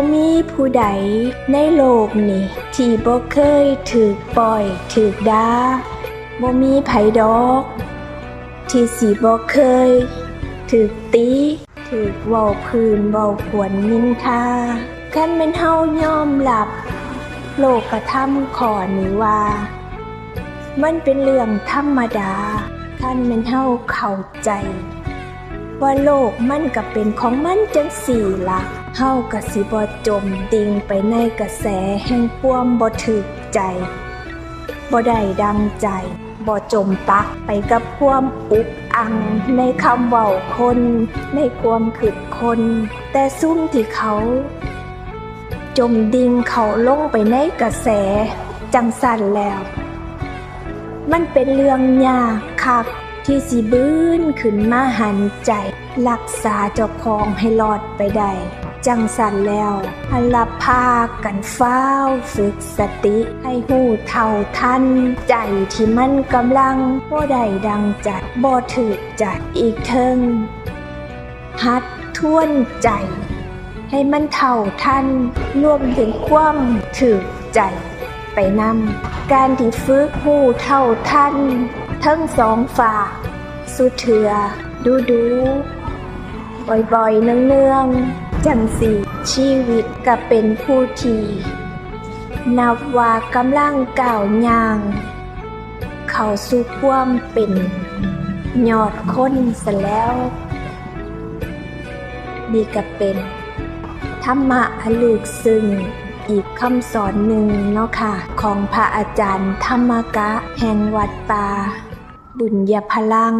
บ่มีผู้ใดในโลกนี้ ที่บ่เคยถูกปล่อยถูกด่าบ่มีไผดอก ที่สิบ่เคยถูกตีถูกเว้าพื้นเว้าขวนนินทาคันแม่นเฮายอมรับ โลกธรรมข้อนี้ว่า มันเป็นเรื่องธรรมดาคันแม่นเฮาเข้าใจ ว่าโลกมันก็เป็นของมันจังสี่หละ เฮาก็สิบ่จมดิ่งไปในกระแสแห่งความบ่ถึกใจบ่ได้ดังใจบ่จมปักไปกับความอุกอัง ในคำเว้าคน ในความคิดคน แต่ซุ่มที่เขา จมดิ่งเขาลงไปในกระแส จังสั่นแล้ว มันเป็นเรื่องยากคักที่สิบื้นขึ้นมาหันใจ รักษาเจ้าของให้รอดไปได้ จังสันแล้วหันลับพากันฟ้าฝึกสติให้หูเท่าทันใจที่มันกำลังบ่ได้ดังจัดบ่ถือจัดอีกเทิงหัดท่วนใจ ให้มันเท่าทันรวมถึงความถือใจไปนำการที่ฝึกหูเท่าทันทั้งสองฝ่าสุเถือดูดูบ่อยๆเนืองๆ จังสีชีวิตก็เป็นผู้ทีนับว่ากำลังก้าวย่าง เขาสู่ความเป็นยอดคนซะแล้ว นี่ก็เป็น ธรรมะอลึกซึ้งอีกคำสอนหนึ่งเนาะค่ะ ของพระอาจารย์ธรรมกะแห่งวัดป่าบุญญาพลัง